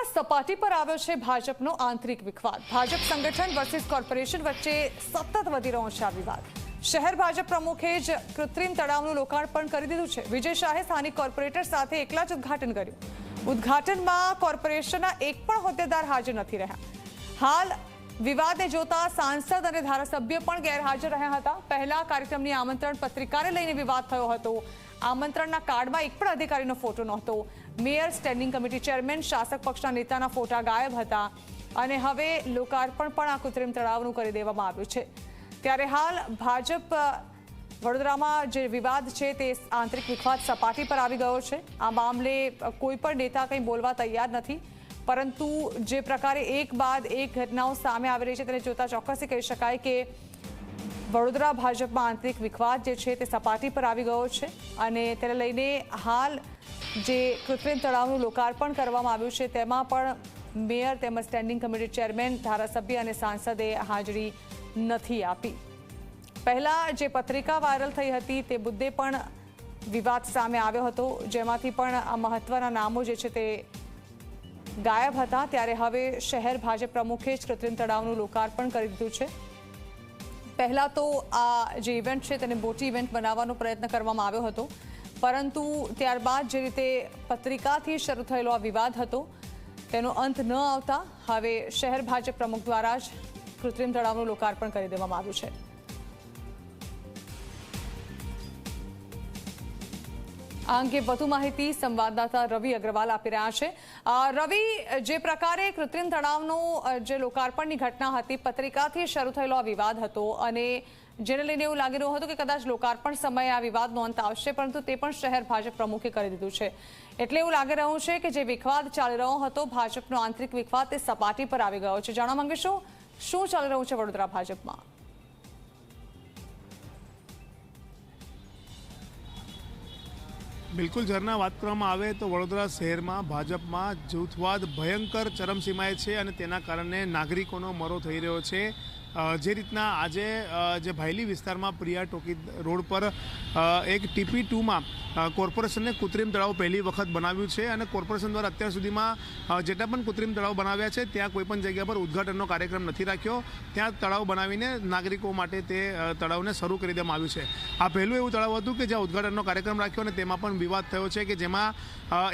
વડોદરામાં સપાટી પર આવ્યો છે ભાજપનો આંતરિક વિખવાદ. ભાજપ સંગઠન વર્સિસ કોર્પોરેશન વચ્ચે સતત વધી રહ્યો છે આ વિવાદ. શહેર ભાજપ પ્રમુખે જ કૃત્રિમ તળાવનું લોકાર્પણ કરી દીધું છે. વિજય શાહે સ્થાનિક કોર્પોરેટર સાથે એકલા જ ઉદ્ઘાટન કર્યું. ઉદઘાટનમાં કોર્પોરેશનના એક પણ હોદ્દેદાર હાજર નથી રહ્યા. હાલ વિવાદને જોતા સાંસદ અને ધારાસભ્ય પણ ગેરહાજર રહ્યા હતા. પહેલા કાર્યક્રમની આમંત્રણ પત્રિકાને લઈને વિવાદ થયો હતો. આમંત્રણના કાર્ડમાં એક પણ અધિકારીનો ફોટો નહોતો. મેયર, સ્ટેન્ડિંગ કમિટી ચેરમેન, શાસક પક્ષના નેતાના ફોટા ગાયબ હતા અને હવે લોકાર્પણ પણ આ કૃત્રિમ તળાવનું કરી દેવામાં આવ્યું છે. ત્યારે હાલ ભાજપ વડોદરામાં જે વિવાદ છે તે આંતરિક વિખવાદ સપાટી પર આવી ગયો છે. આ મામલે કોઈ પણ નેતા કંઈ બોલવા તૈયાર નથી. પરંતુ જે પ્રકારે એક બાદ એક ઘટનાઓ સામે આવી રહી છે તેને જોતા ચોક્કસથી કહી શકાય કે વડોદરા ભાજપમાં આંતરિક વિખવાદ જે છે તે સપાટી પર આવી ગયો છે અને તેને લઈને હાલ જે કૃત્રિમ તળાવનું લોકાર્પણ કરવામાં આવ્યું છે, તેમાં પણ મેયર તેમજ સ્ટેન્ડિંગ કમિટી ચેરમેન, ધારાસભ્ય અને સાંસદે હાજરી નથી આપી. પહેલાં જે પત્રિકા વાયરલ થઈ હતી તે મુદ્દે પણ વિવાદ સામે આવ્યો હતો, જેમાંથી પણ આ મહત્વના નામો જે છે તે ગાયબ હતા. ત્યારે હવે શહેર ભાજપ પ્રમુખે જ કૃત્રિમ તળાવનું લોકાર્પણ કરી દીધું છે. પહેલાં તો આ જે ઇવેન્ટ છે તેને મોટી ઇવેન્ટ બનાવવાનો પ્રયત્ન કરવામાં આવ્યો હતો. પરંતુ ત્યારબાદ જે રીતે પત્રિકાથી શરૂ થયેલો આ વિવાદ હતો, તેનો અંત ન આવતા હવે શહેર ભાજપ પ્રમુખ દ્વારા જ કૃત્રિમ તળાવનું લોકાર્પણ કરી દેવામાં આવ્યું છે. આ અંગે વધુ માહિતી સંવાદદાતા રવિ અગ્રવાલ આપી રહ્યા છે. રવિ, જે પ્રકારે કૃત્રિમ તળાવનું જે લોકાર્પણની ઘટના હતી, પત્રિકાથી શરૂ થયેલો આ વિવાદ હતો અને જેને લઈને એવું લાગી રહ્યું હતું કે કદાચ લોકાર્પણ સમયે આ વિવાદનો અંત આવશે, પરંતુ તે પણ શહેર ભાજપ પ્રમુખે કરી દીધું છે. એટલે એવું લાગી રહ્યું છે કે જે વિખવાદ ચાલી રહ્યો હતો, ભાજપનો આંતરિક વિખવાદ તે સપાટી પર આવી ગયો છે. જાણવા માંગીશું શું ચાલી રહ્યું છે વડોદરા ભાજપમાં? બિલકુલ ઝરના વાત કરવામાં આવે તો વડોદરા શહેરમાં ભાજપમાં જૂથવાદ ભયંકર ચરમસીમાએ છે અને તેના કારણે નાગરિકોનો મરો થઈ રહ્યો છે. જે રીતના આજે જે ભાયલી વિસ્તારમાં પ્રિયા ટોકી રોડ પર એક ટીપી ટુમાં કોર્પોરેશનને કૃત્રિમ તળાવ પહેલી વખત બનાવ્યું છે અને કોર્પોરેશન દ્વારા અત્યાર સુધીમાં જેટલા પણ કૃત્રિમ તળાવ બનાવ્યા છે, ત્યાં કોઈપણ જગ્યા પર ઉદ્ઘાટનનો કાર્યક્રમ નથી રાખ્યો. ત્યાં તળાવ બનાવીને નાગરિકો માટે તે તળાવને શરૂ કરી દેવામાં આવ્યું છે. આ પહેલું એવું તળાવ હતું કે જ્યાં ઉદઘાટનનો કાર્યક્રમ રાખ્યો અને તેમાં પણ વિવાદ થયો છે કે જેમાં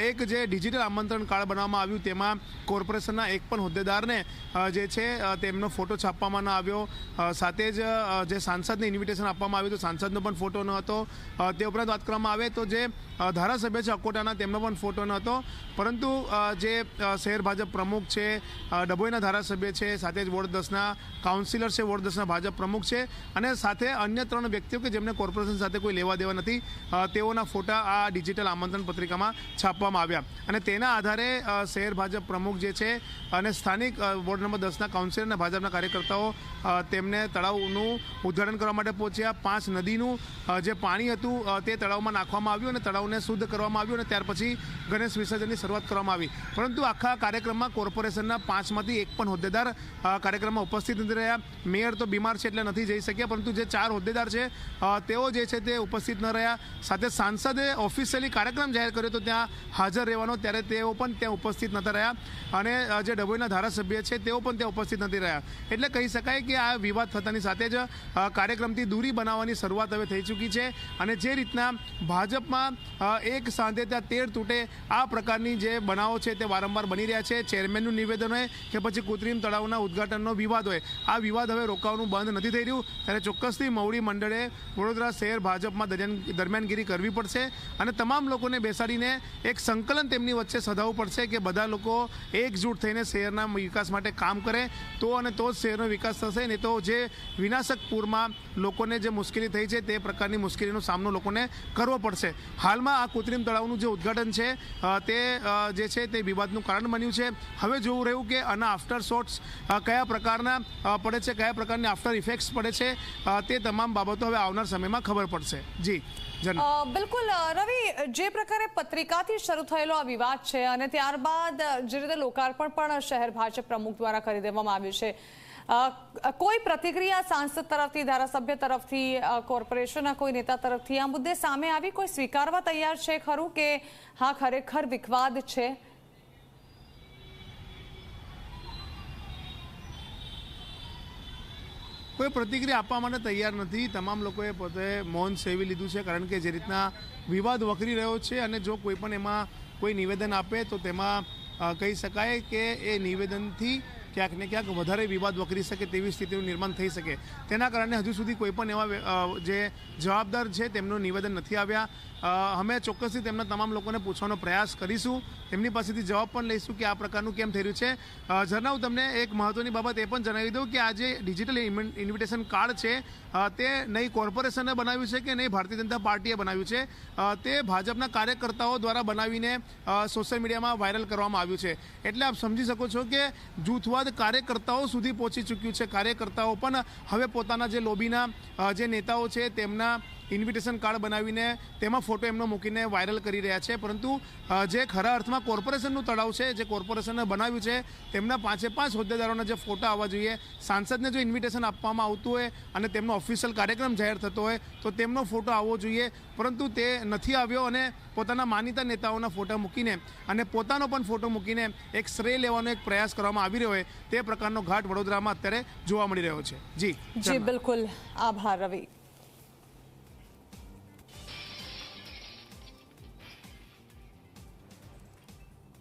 એક જે ડિજિટલ આમંત્રણ કાર્ડ બનાવવામાં આવ્યું, તેમાં કોર્પોરેશનના એક પણ હોદ્દેદારને જે છે તેમનો ફોટો છાપવામાં ન આવ્યો. સાથે જ જે સાંસદને ઇન્વિટેશન આપવામાં આવ્યું તો સાંસદનો પણ ફોટો ન હતો. તે ઉપરાંત વાત કરવામાં આવે તો જે ધારાસભ્ય છે અકોટાના, તેમનો પણ ફોટો ન હતો. પરંતુ જે શહેર ભાજપ પ્રમુખ છે ડભોઈના ધારાસભ્ય છે, સાથે જ વોર્ડ દસના કાઉન્સિલર છે, વોર્ડ દસના ભાજપ પ્રમુખ છે અને સાથે અન્ય ત્રણ વ્યક્તિઓ કે જેમને કોર્પોરેશન સાથે કોઈ લેવા દેવા નથી તેઓના ફોટા આ ડિજિટલ આમંત્રણ પત્રિકામાં છાપવામાં આવ્યા. અને તેના આધારે શહેર ભાજપ પ્રમુખ જે છે અને સ્થાનિક વોર્ડ નંબર દસના કાઉન્સિલર અને ભાજપના કાર્યકર્તાઓ તેમને તળાવનું ઉદ્ઘાટન કરવા માટે પહોંચ્યા. પાંચ નદીનું જે પાણી હતું તે તળાવમાં નાખવામાં આવ્યું અને તળાવને શુદ્ધ કરવામાં આવ્યું અને ત્યાર પછી ગણેશ વિસર્જનની શરૂઆત કરવામાં આવી. પરંતુ આખા કાર્યક્રમમાં કોર્પોરેશનના પાંચમાંથી એક પણ હોદ્દેદાર કાર્યક્રમમાં ઉપસ્થિત નથી રહ્યા. મેયર તો બીમાર છે એટલે નથી જઈ શક્યા, પરંતુ જે ચાર હોદ્દેદાર છે તેઓ જે છે તે ઉપસ્થિત ન રહ્યા. સાથે સાંસદે ઓફિશિયલી કાર્યક્રમ જાહેર કર્યો તો ત્યાં હાજર રહેવાનો, ત્યારે તેઓ પણ ત્યાં ઉપસ્થિત નતા રહ્યા. અને જે ડભોઈના ધારાસભ્ય છે તેઓ પણ ત્યાં ઉપસ્થિત નથી રહ્યા. એટલે કહી શકાય કે આ વિવાદ થતાની સાથે જ કાર્યક્રમથી દૂરી બનાવવાની શરૂઆત હવે થઈ ચૂકી છે અને જે રીતના ભાજપમાં એક સાંધે ત્યાં તેર તૂટે આ પ્રકારની જે બનાવો છે તે વારંવાર બની રહ્યા છે. ચેરમેનનું નિવેદન હોય કે પછી કૃત્રિમ તળાવના ઉદ્ઘાટનનો વિવાદ હોય, આ વિવાદ હવે રોકાવાનું બંધ નથી થઈ રહ્યું. ત્યારે ચોક્કસથી મવડી મંડળે વડોદરા શહેર ભાજપમાં દરમિયાનગીરી કરવી પડશે અને તમામ લોકોને બેસાડીને એક સંકલન તેમની વચ્ચે સધાવવું પડશે કે બધા લોકો એકજૂટ થઈને શહેરના વિકાસ માટે કામ કરે. તો અને તો જ શહેરનો વિકાસ થશે. નહીં તો જે વિનાશક પૂરમાં લોકોને જે મુશ્કેલી થઈ છે તે પ્રકારની મુશ્કેલીનો સામનો લોકોને કરવો પડશે. હાલમાં આ કૃત્રિમ તળાવનું જે ઉદ્ઘાટન છે તે જે છે તે વિવાદનું કારણ બન્યું છે. હવે જોવું રહ્યું કે આના આફ્ટર શોટ્સ કયા પ્રકારના પડે છે, કયા પ્રકારની આફ્ટર ઇફેક્ટ્સ પડે છે તે તમામ બાબતો હવે આવનાર સમયમાં ખબર પડશે. જી બિલકુલ રવિ, જે પ્રકારે પત્રિકાથી શરૂ થયેલો આ વિવાદ છે અને ત્યારબાદ જે રીતે લોકાર્પણ પણ શહેર ભાજપ પ્રમુખ દ્વારા કરી દેવામાં આવ્યું છે. કોઈ પ્રતિક્રિયા સાંસદ તરફથી, ધારાસભ્ય તરફથી કોર્પોરેશનના કોઈ નેતા તરફથી આ મુદ્દે સામે આવી કોઈ સ્વીકારવા તૈયાર છે ખરું કે હા, ખરેખર વિખવાદ છે? કોઈ પ્રતિક્રિયા આપવા માટે તૈયાર નથી. તમામ લોકોએ પોતે મૌન સેવી લીધું છે, કારણ કે જે રીતના વિવાદ વકરી રહ્યો છે અને જો કોઈ પણ એમાં કોઈ નિવેદન આપે તો તેમાં કહી શકાય કે એ નિવેદનથી ક્યાંક ને ક્યાંક વધારે વિવાદ વકરી શકે તેવી સ્થિતિનું નિર્માણ થઈ શકે. તેના કારણે હજુ સુધી કોઈ પણ એવા જે જવાબદાર છે તેમનું નિવેદન નથી આવ્યા. અમે ચોક્કસથી તેમના તમામ લોકોને પૂછવાનો પ્રયાસ કરીશું. તેમની પાસેથી જવાબ પણ લઈશું કે આ પ્રકારનું કેમ થઈ રહ્યું છે. અ, તમને એક મહત્વની બાબત એ પણ જણાવી દઉં કે આ જે ડિજિટલ ઇન્વિટેશન કાર્ડ છે તે નહીં કોર્પોરેશને બનાવ્યું છે કે નહીં ભારતીય જનતા પાર્ટીએ બનાવ્યું છે. તે ભાજપના કાર્યકર્તાઓ દ્વારા બનાવીને સોશિયલ મીડિયામાં વાયરલ કરવામાં આવ્યું છે. એટલે આપ સમજી શકો છો કે જૂથવાદ કાર્યકર્તાઓ સુધી પહોંચી ચૂક્યું છે કાર્યકર્તાઓ પણ હવે પોતાના જે લોબીના જે નેતાઓ છે તેમના ઇન્વિટેશન કાર્ડ બનાવીને તેમાં ફોટો એમનો મૂકીને વાયરલ કરી રહ્યા છે. પરંતુ જે ખરા અર્થમાં કોર્પોરેશનનું તળાવ છે જે કોર્પોરેશને બનાવ્યું છે તેમના પાંચે પાંચ હોદ્દેદારોના જે ફોટા આવવા જોઈએ સાંસદને જો ઇન્વિટેશન આપવામાં આવતું હોય અને તેમનો ઓફિશિયલ કાર્યક્રમ જાહેર થતો હોય તો તેમનો ફોટો આવવો જોઈએ. પરંતુ તે નથી આવ્યો અને પોતાના માનીતા નેતાઓના ફોટા મૂકીને અને પોતાનો પણ ફોટો મૂકીને એક શ્રેય લેવાનો એક પ્રયાસ કરવામાં આવી રહ્યો હોય તે પ્રકારનો ઘાટ વડોદરામાં અત્યારે જોવા મળી રહ્યો છે. જી જી બિલકુલ. આભાર રવિ.